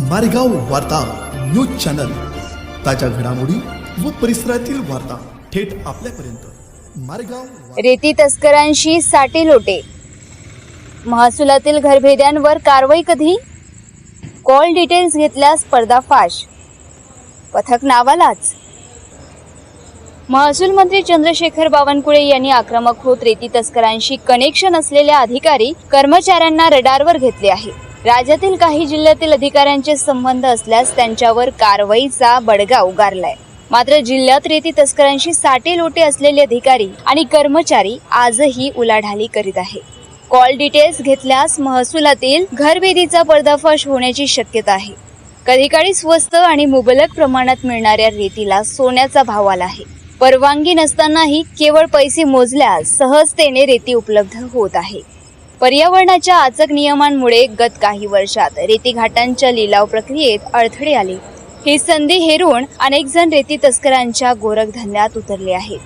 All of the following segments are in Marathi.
मारेगाव वार्ता न्यूज चॅनल. ताज्या घडामोडी व परिसरातील वार्ता थेट आपल्यापर्यंत. मारेगाव रेती तस्करांशी साटी लोटे. महसुलातील घरभेद्यांवर कारवाई कधी? कॉल डिटेल्स घेतल्यास पर्दाफाश. पथक नावालाच. महसूल मंत्री चंद्रशेखर बावनकुळे यांनी आक्रमक होत रेती तस्करांशी कनेक्शन असलेल्या अधिकारी कर्मचाऱ्यांना रडारवर घेतले आहे. राज्यातील काही जिल्ह्यातील अधिकाऱ्यांचे संबंध असल्यास त्यांच्यावर कारवाईचा बडगा उगारलाय. मात्र जिल्ह्यात रेती तस्करांशी साटे लोटे असलेले अधिकारी आणि कर्मचारी आजही उलाढाली करीत आहे कॉल डिटेल्स घेतल्यास महसुलातील घरभेदीचा पर्दाफाश होण्याची शक्यता आहे. कधी काळी स्वस्त आणि मुबलक प्रमाणात मिळणाऱ्या रेतीला सोन्याचा भाव आला आहे. परवानगी नसतानाही केवळ पैसे मोजल्यास सहजतेने रेती उपलब्ध होत आहे. पर्यावरणाच्या आचक नियमांमुळे गत काही वर्षात रेती घाटांच्या लिलाव प्रक्रियेत अडथळे आले. ही संधी हेरून अनेक जण रेती तस्करांच्या गोरखधंद्यात उतरले आहेत.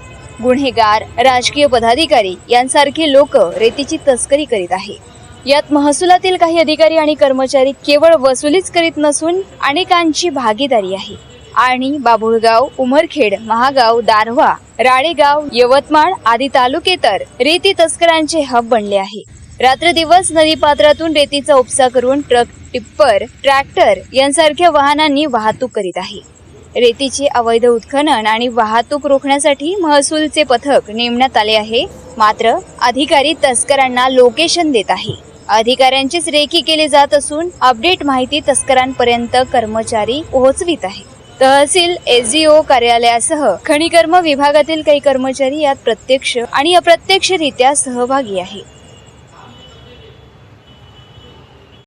गुन्हेगार राजकीय पदाधिकारी यांसारखे लोक रेतीची तस्करी करीत आहेत. यात महसुलातील काही अधिकारी आणि कर्मचारी केवळ वसुलीच करीत नसून अनेकांची भागीदारी आहे. आणि बाभुळगाव उमरखेड महागाव दारव्हा राळेगाव यवतमाळ आदी तालुके तर रेती तस्करांचे हब बनले आहे. रात्रदिवस नदीपात्रातून रेतीचा उपसा करून ट्रक टिप्पर ट्रॅक्टर यांसारख्या वाहनांनी वाहतूक करीत आहे. रेतीचे अवैध उत्खनन आणि वाहतूक रोखण्यासाठी महसूलचे पथक नेमण्यात आले आहे. मात्र अधिकारी तस्करांना लोकेशन देत आहे. अधिकाऱ्यांचीच रेखी केली जात असून अपडेट माहिती तस्करांपर्यंत कर्मचारी पोहोचवित आहे तहसील एसडीओ कार्यालयासह खनिकर्म विभागातील काही कर्मचारी यात प्रत्यक्ष आणि अप्रत्यक्षरित्या सहभागी आहे.